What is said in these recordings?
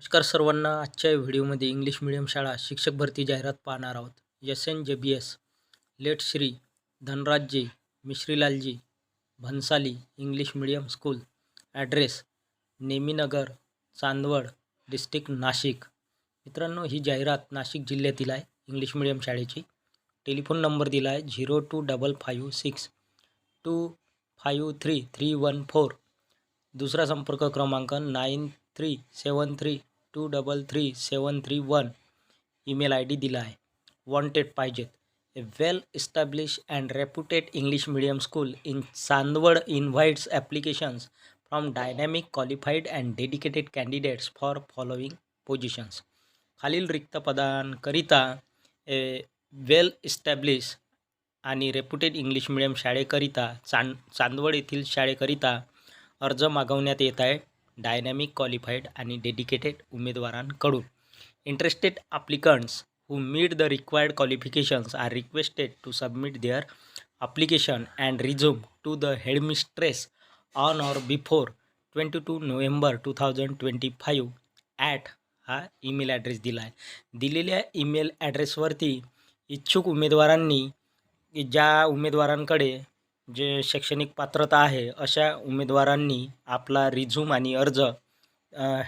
नमस्कार सर्वांना आजच्या व्हिडिओमध्ये इंग्लिश मिडियम शाळा शिक्षक भरती जाहिरात पाहणार आहोत. S N J B S late Shri Dhanrajji Mishrilalji Bhansali English medium school address Neminagar Chandwad district Nashik. मित्रांनो ही जाहिरात नाशिक जिल्ह्यातील आहे इंग्लिश मिडियम शाळेची. टेलिफोन नंबर दिला आहे zero two double five six two five three three one four. दुसरा संपर्क क्रमांक nine three seven three two double three seven three one email I D दिला आहे. वॉन्टेड पाहिजेत. A well establish and reputed English medium school in Chandwad invites applications from dynamic qualified and dedicated candidates for following positions खालील रिक्त पदांकरिता a well establish आणि reputed English medium शाळेकरिता चांद चांदवड येथील शाळेकरिता अर्ज मागवण्यात येत आहे. डायनॅमिक क्वालिफाईड आणि डेडिकेटेड उमेदवारांकडून. Interested applicants who meet the required qualifications are requested to submit their application and resume to the headmistress on or before twenty two November two thousand twenty five at हा email address दिला आहे दिलेल्या email ॲड्रेसवरती इच्छुक उमेदवारांनी ज्या उमेदवारांकडे जे शैक्षणिक पात्रता आहे अशा उमेदवारांनी आपला रिझ्यूम आणि अर्ज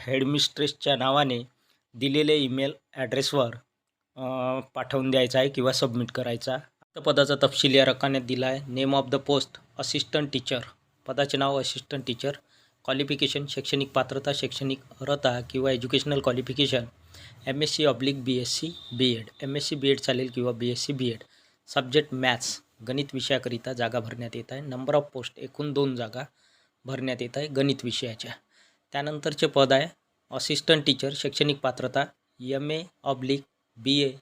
हेडमिस्ट्रेसच्या नावाने दिलेले ईमेल ॲड्रेसवर पाठवून द्यायचा आहे किंवा सबमिट करायचा. पदाचा तपशील या रकान्यात दिला आहे. Name of the post assistant teacher. पदाचे नाव असिस्टंट टीचर. क्वालिफिकेशन शैक्षणिक पात्रता शैक्षणिक अर्हता किंवा educational qualification. M S C oblique B S C B Ed. M S C B Ed चालेल किंवा B S C B Ed. Subject maths. गणित विषयाकरिता जागा भरण्यात येत आहे. नंबर ऑफ पोस्ट एकूण दोन जागा भरण्यात येत आहे गणित विषयाच्या. त्यानंतरचे पद आहे असिस्टंट टीचर शैक्षणिक पात्रता M A oblique B A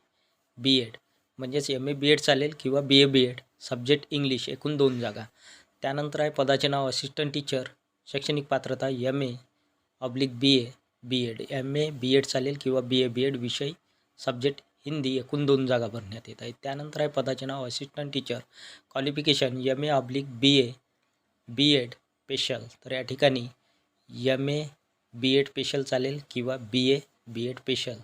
B Ed म्हणजेच एम ए बी एड चालेल किंवा B A B Ed subject English एकूण दोन जागा. त्यानंतर आहे पदाचे नाव असिस्टंट टीचर शैक्षणिक पात्रता M A oblique B A B Ed M A B Ed चालेल किंवा बी ए बी एड विषय सब्जेक्ट हिंदी एकूण दोन जागा भरण्यात येत आहेत. त्यानंतर आहे पदाचे नाव assistant teacher qualification M A oblique B A B Ed special तर या ठिकाणी M A B Ed special चालेल किंवा B A B Ed special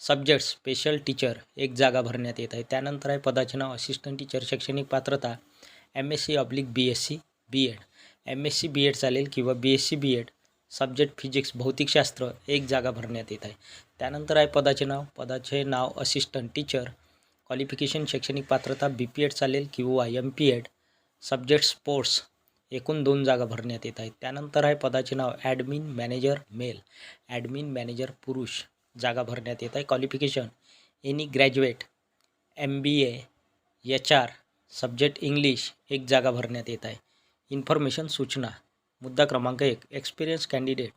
subject special teacher एक जागा भरण्यात येत आहे. त्यानंतर आहे पदाचे नाव असिस्टंट टीचर शैक्षणिक पात्रता M S C oblique B S C B Ed M S C B Ed चालेल किंवा B S C B Ed subject physics भौतिकशास्त्र एक जागा भरण्यात येत आहे. त्यानंतर आहे पदाचे नाव. पदाचे नाव असिस्टंट टीचर क्वालिफिकेशन शैक्षणिक पात्रता बी पी एड चालेल किंवा M P Ed subject sports एकूण दोन जागा भरण्यात येत आहेत. त्यानंतर आहे पदाचे नाव admin manager male admin manager पुरुष. जागा भरण्यात येत आहे. Qualification any graduate M B A H R subject English एक जागा भरण्यात येत आहे. इन्फॉर्मेशन सूचना. मुद्दा क्रमांक एक. Experience candidate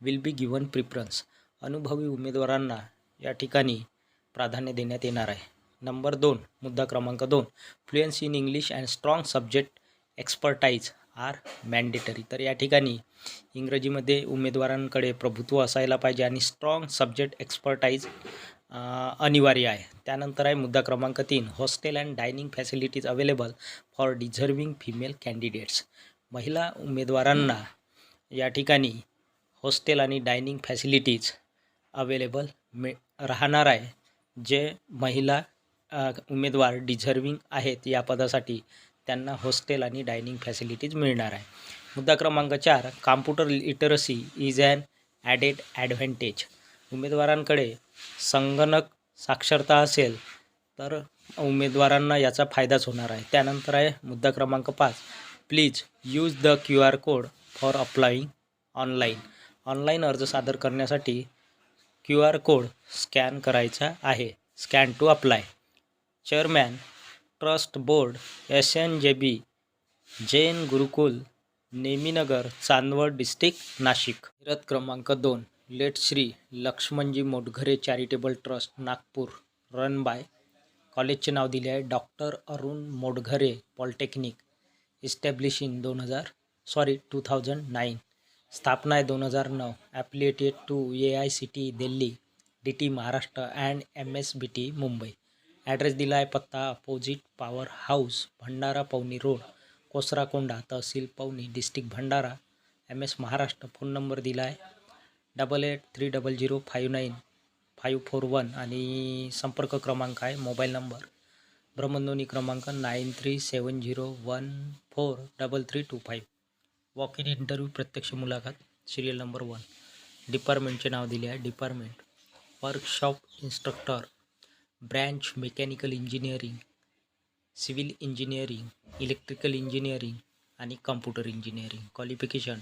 will be given preference अनुभवी उमेदवारांना या ठिकाणी प्राधान्य देण्यात येणार आहे. नंबर दोन मुद्दा क्रमांक दोन. Fluency in English and strong subject expertise are mandatory तर या ठिकाणी इंग्रजीमध्ये उमेदवारांकडे प्रभुत्व असायला पाहिजे आणि स्ट्रॉंग सब्जेक्ट एक्सपर्टाईज अनिवार्य आहे. त्यानंतर आहे मुद्दा क्रमांक तीन. Hostel and dining facilities available for deserving female candidates महिला उमेदवारांना या ठिकाणी हॉस्टेल आणि डायनिंग फॅसिलिटीज अवेलेबल मिळ राहणार आहे. जे महिला उमेदवार डिझर्विंग आहेत या पदासाठी त्यांना हॉस्टेल आणि डायनिंग फॅसिलिटीज मिळणार आहे. मुद्दा क्रमांक चार computer literacy is an added advantage उमेदवारांकडे संगणक साक्षरता असेल तर उमेदवारांना याचा फायदाच होणार आहे. त्यानंतर आहे मुद्दा क्रमांक पाच please use the Q R code for applying online online अर्ज सादर करण्यासाठी क्यू आर कोड स्कॅन करायचा आहे. Scan to apply chairman trust board S N J B Jain Gurukul Neminagar Chandwad district Nashik रथ क्रमांक दोन late Shri Laxmanji Motghare charitable trust Nagpur run by कॉलेजचे नाव दिले आहे doctor Arun Motghare polytechnic establish in दोन हजार sorry two thousand nine. स्थापना आहे दोन हजार नऊ. Affiliated to A I C T Delhi D T Maharashtra and M S B T Mumbai. Address दिला आहे पत्ता opposite power house Bhandara Pauni road Kosarakonda तहसील Pawani district Bhandara. M S Maharashtra phone number दिला आहे. Double eight three double zero five nine five four one आणि संपर्क क्रमांक आहे mobile number. भ्रमणध्वनी क्रमांक nine three seven zero one four double three two five. Walk in interview प्रत्यक्ष मुलाखत सिरियल नंबर वन डिपार्टमेंटचे नाव दिले आहे. Department workshop instructor branch mechanical engineering civil engineering electrical engineering आणि कॉम्प्युटर इंजिनिअरिंग क्वालिफिकेशन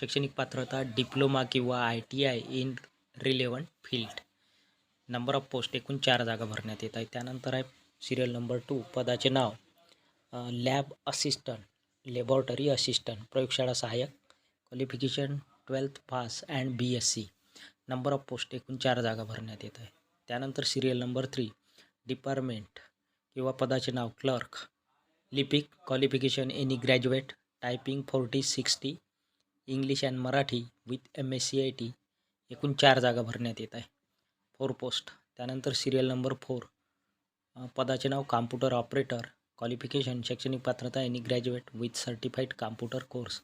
शैक्षणिक पात्रता डिप्लोमा किंवा I T I in relevant field number of post एकूण चार जागा भरण्यात येत आहे त्यानंतर आहे सिरियल नंबर टू पदाचे नाव लॅब असिस्टंट लॅबॉरेटरी असिस्टंट प्रयोगशाळा सहाय्यक qualification twelfth pass and B S C. Number of post एकूण चार जागा भरण्यात येत आहे. त्यानंतर सिरियल नंबर थ्री डिपार्टमेंट किंवा पदाचे नाव क्लर्क लिपिक qualification any graduate typing forty sixty English and Marathi with M S C I T एकूण चार जागा भरण्यात येत आहे. Four post. त्यानंतर सिरियल नंबर फोर पदाचे नाव कॉम्प्युटर ऑपरेटर क्वालिफिकेशन शैक्षणिक पात्रता any graduate with certified computer course.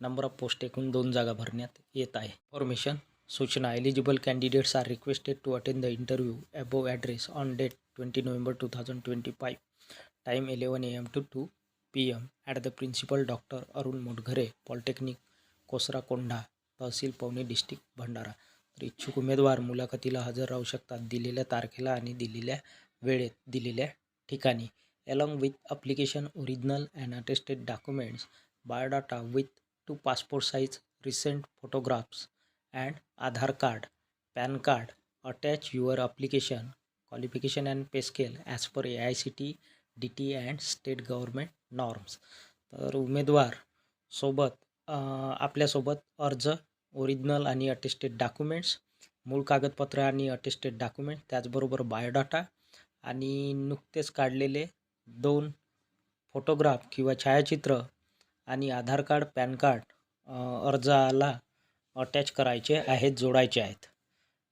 Number of post एकूण दोन जागा भरण्यात येत आहे. फॉर्मेशन सूचना eligible candidates are requested to attend the interview above address on date twenty November two thousand twenty five time eleven A M to two P M at the principal doctor Arun Motghare polytechnic Kosara Kondha tehsil Pauni district Bhandara तर इच्छुक उमेदवार मुलाखतीला हजर राहू शकतात. दिलेल्या तारखेला आणि दिलेल्या वेळेत दिलेल्या ठिकाणी along with application original and attested documents biodata with two passport size recent photographs and Aadhaar card pan card attach your application qualification and pay scale as per A I C T D T and state government norms तर उमेदवार सोबत आपल्यासोबत अर्ज original आणि attested documents मूळ कागदपत्र आणि attested document त्याचबरोबर बायोडाटा आणि नुकतेच काढलेले दोन फोटोग्राफ किंवा छायाचित्र आणि आधार कार्ड पॅन कार्ड अर्जाला अटॅच करायचे आहेत जोडायचे आहेत.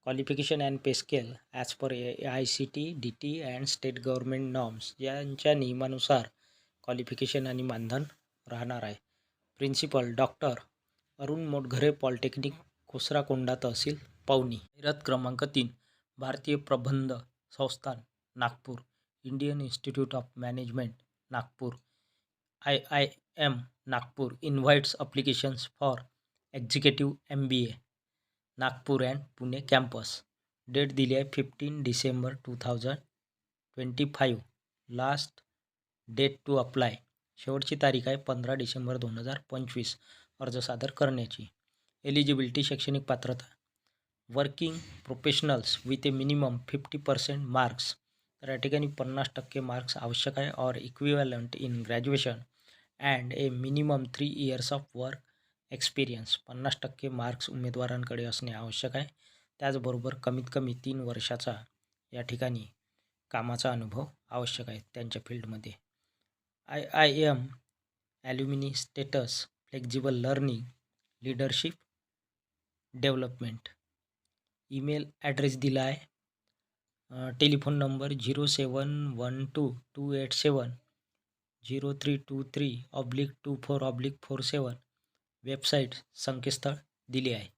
Qualification and pay scale as per A I C T D T and state government norms यांच्या नियमानुसार क्वालिफिकेशन आणि मानधन राहणार आहे. Principal doctor Arun Motghare polytechnic Kosarakonda तहसील पवनी. रथ क्रमांक तीन Bharatiya Prabandh Sansthan. Nagpur Indian Institute of Management Nagpur. I I M Nagpur invites applications for executive M B A Nagpur and Pune campus. Date दिली आहे fifteen December two thousand twenty five. Last date to apply. शेवटची तारीख आहे पंधरा डिसेंबर दोन हजार पंचवीस. अर्ज सादर करण्याची. एलिजिबिलिटी शैक्षणिक पात्रता. Working professionals with a minimum fifty percent marks. तर या ठिकाणी पन्नास टक्के मार्क्स आवश्यक आहे or equivalent in graduation and a minimum three years of work experience पन्नास टक्के मार्क्स उमेदवारांकडे असणे आवश्यक आहे. त्याचबरोबर कमीत कमी तीन वर्षाचा या ठिकाणी कामाचा अनुभव आवश्यक आहे त्यांच्या फील्डमध्ये. I I M alumni status flexible learning leadership development email address दिला आहे. Telephone number zero seven one two two eight seven zero three two three oblique two four oblique four seven website संकेतस्थळ दिले आहे.